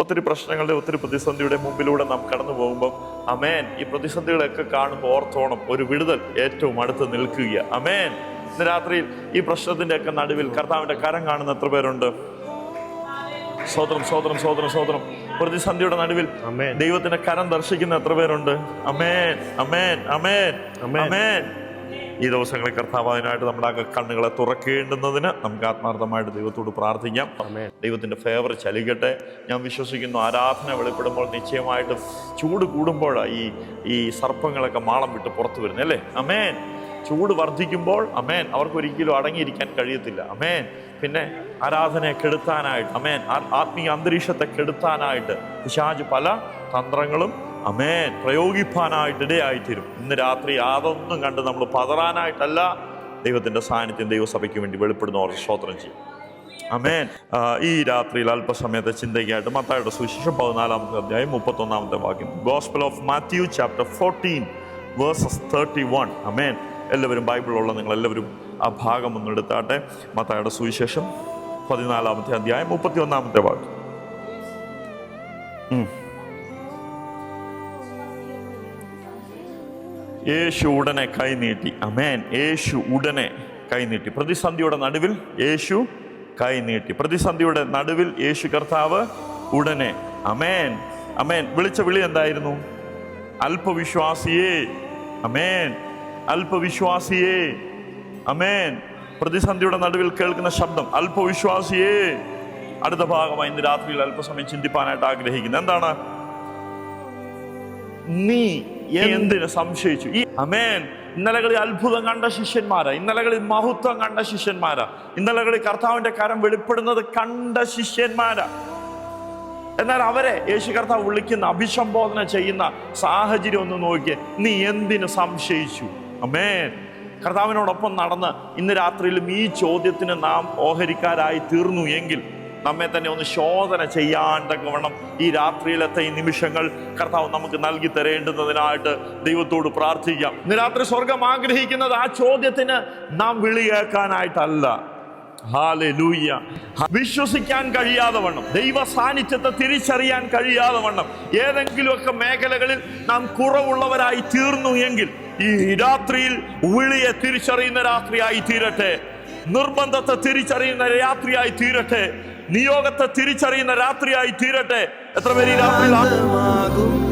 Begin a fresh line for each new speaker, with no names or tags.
ഒത്തിരി പ്രശ്നങ്ങളുടെ ഒത്തിരി പ്രതിസന്ധിയുടെ മുമ്പിലൂടെ നാം കടന്നു പോകുമ്പോൾ അമേൻ. ഈ പ്രതിസന്ധികളൊക്കെ കാണുമ്പോൾ ഓർത്തോണം ഒരു വിടുതൽ ഏറ്റവും അടുത്ത് നിൽക്കുക അമേൻ. ഇന്ന് രാത്രിയിൽ ഈ പ്രശ്നത്തിന്റെ ഒക്കെ നടുവിൽ കർത്താവിന്റെ കരം കാണുന്ന എത്ര പേരുണ്ട്? സ്വതന്ത്രം സ്വതന്ത്രം സ്വതന്ത്രം സ്വതന്ത്രം പ്രതിസന്ധിയുടെ നടുവിൽ. ദൈവത്തിന്റെ കരം ദർശിക്കുന്ന എത്ര പേരുണ്ട്? അമേൻ. അമേൻ. അമേൻ. അമേൻ. ഈ ദിവസങ്ങളിൽ കർത്താവ് അതിനായിട്ട് നമ്മുടെ ആ കണ്ണുകളെ തുറക്കേണ്ടുന്നതിന് നമുക്ക് ആത്മാർത്ഥമായിട്ട് ദൈവത്തോട് പ്രാർത്ഥിക്കാം. ദൈവത്തിന്റെ ഫേവർ ചലിക്കട്ടെ. ഞാൻ വിശ്വസിക്കുന്നു ആരാധന വെളിപ്പെടുമ്പോൾ നിശ്ചയമായിട്ടും ചൂട് കൂടുമ്പോൾ ഈ ഈ സർപ്പങ്ങളൊക്കെ മാളം വിട്ട് പുറത്തു വരുന്നത് അല്ലേ? അമേൻ ചൂട് വർദ്ധിക്കുമ്പോൾ അമേൻ അവർക്കൊരിക്കലും അടങ്ങിയിരിക്കാൻ കഴിയത്തില്ല. അമേൻ പിന്നെ ആരാധനയെ കെടുത്താനായിട്ട് അമേൻ ആത്മീയ അന്തരീക്ഷത്തെ കെടുത്താനായിട്ട് പിശാജ് പല തന്ത്രങ്ങളും അമേൻ പ്രയോഗിപ്പാനായിട്ട് ഇടയായിത്തീരും ഇന്ന് രാത്രി അതൊന്നും കണ്ട് നമ്മൾ പതറാനായിട്ടല്ല ദൈവത്തിന്റെ സാന്നിധ്യം ദൈവസഭയ്ക്ക് വേണ്ടി വെളിപ്പെടുന്നവർ സ്തോത്രം ചെയ്യും. അമേൻ ഈ രാത്രിയിൽ അല്പസമയത്തെ ചിന്തയ്ക്കായിട്ട് മത്തായുടെ സുശേഷം പതിനാലാമത്തെ അധ്യായം മുപ്പത്തൊന്നാമത്തെ വാക്യം. Gospel of Matthew chapter fourteen verses thirty one amen എല്ലാവരും ബൈബിളുള്ള നിങ്ങൾ എല്ലാവരും ആ ഭാഗം ഒന്ന് എടുത്താട്ടെ. മത്തായുടെ സുവിശേഷം പതിനാലാമത്തെ അധ്യായം മുപ്പത്തി ഒന്നാമത്തെ വാക്യം യേശു ഉടനെ കൈനീട്ടി അമേൻ യേശു ഉടനെ കൈനീട്ടി പ്രതിസന്ധിയുടെ നടുവിൽ യേശു കൈനീട്ടി പ്രതിസന്ധിയുടെ നടുവിൽ യേശു കർത്താവ് ഉടനെ. അമേൻ അമേൻ വിളിച്ച വിളി എന്തായിരുന്നു? അല്പവിശ്വാസിയേ. അമേൻ അല്പവിശ്വാസിയേ. അമേൻ പ്രതിസന്ധിയുടെ നടുവിൽ കേൾക്കുന്ന ശബ്ദം. അല്പവിശ്വാസിയേ. അടുത്ത ഭാഗമായി ഇന്ന് രാത്രിയിൽ അല്പസമയം ചിന്തിപ്പാനായിട്ട് ആഗ്രഹിക്കുന്നു. എന്താണ്? നീ എന്തിന് സംശയിച്ചു? ഈ അമേൻ ഇന്നലകളിൽ അത്ഭുതം കണ്ട ശിഷ്യന്മാരാ. ഇന്നലകളിൽ മഹത്വം കണ്ട ശിഷ്യന്മാരാ. ഇന്നലകളിൽ കർത്താവിന്റെ കരം വെളിപ്പെടുന്നത് കണ്ട ശിഷ്യന്മാരാ. എന്നാൽ അവരെ യേശു കർത്താവ് വിളിക്കുന്ന അഭിസംബോധന ചെയ്യുന്ന സാഹചര്യം ഒന്ന് നോക്കിയേ. നീ എന്തിന് സംശയിച്ചു? അമേൻ കർത്താവിനോടൊപ്പം നടന്ന് ഇന്ന് രാത്രിയിലും ഈ ചോദ്യത്തിന് നാം ഓഹരിക്കാരായി തീർന്നു എങ്കിൽ നമ്മെ തന്നെ ഒന്ന് ശോധന ചെയ്യാൻ വേണം ഈ രാത്രിയിലത്തെ ഈ നിമിഷങ്ങൾ കർത്താവ് നമുക്ക് നൽകി തരേണ്ടുന്നതിനായിട്ട് ദൈവത്തോട് പ്രാർത്ഥിക്കാം. ഇന്ന് രാത്രി സ്വർഗം ആഗ്രഹിക്കുന്നത് ആ ചോദ്യത്തിന് നാം വിളി കേൾക്കാനായിട്ടല്ല. ഹാലൂയ്യ വിശ്വസിക്കാൻ കഴിയാതെ വണ്ണം ദൈവ സാന്നിധ്യത്തെ തിരിച്ചറിയാൻ കഴിയാതെ വണ്ണം ഏതെങ്കിലുമൊക്കെ മേഖലകളിൽ നാം കുറവുള്ളവരായി തീർന്നു എങ്കിൽ ഈ രാത്രിയിൽ വിളിയെ തിരിച്ചറിയുന്ന രാത്രിയായി തീരട്ടെ. നിർബന്ധത്തെ തിരിച്ചറിയുന്ന രാത്രിയായി തീരട്ടെ. നിയോഗത്തെ തിരിച്ചറിയുന്ന രാത്രിയായി തീരട്ടെ. എത്ര പേര്
ആകും?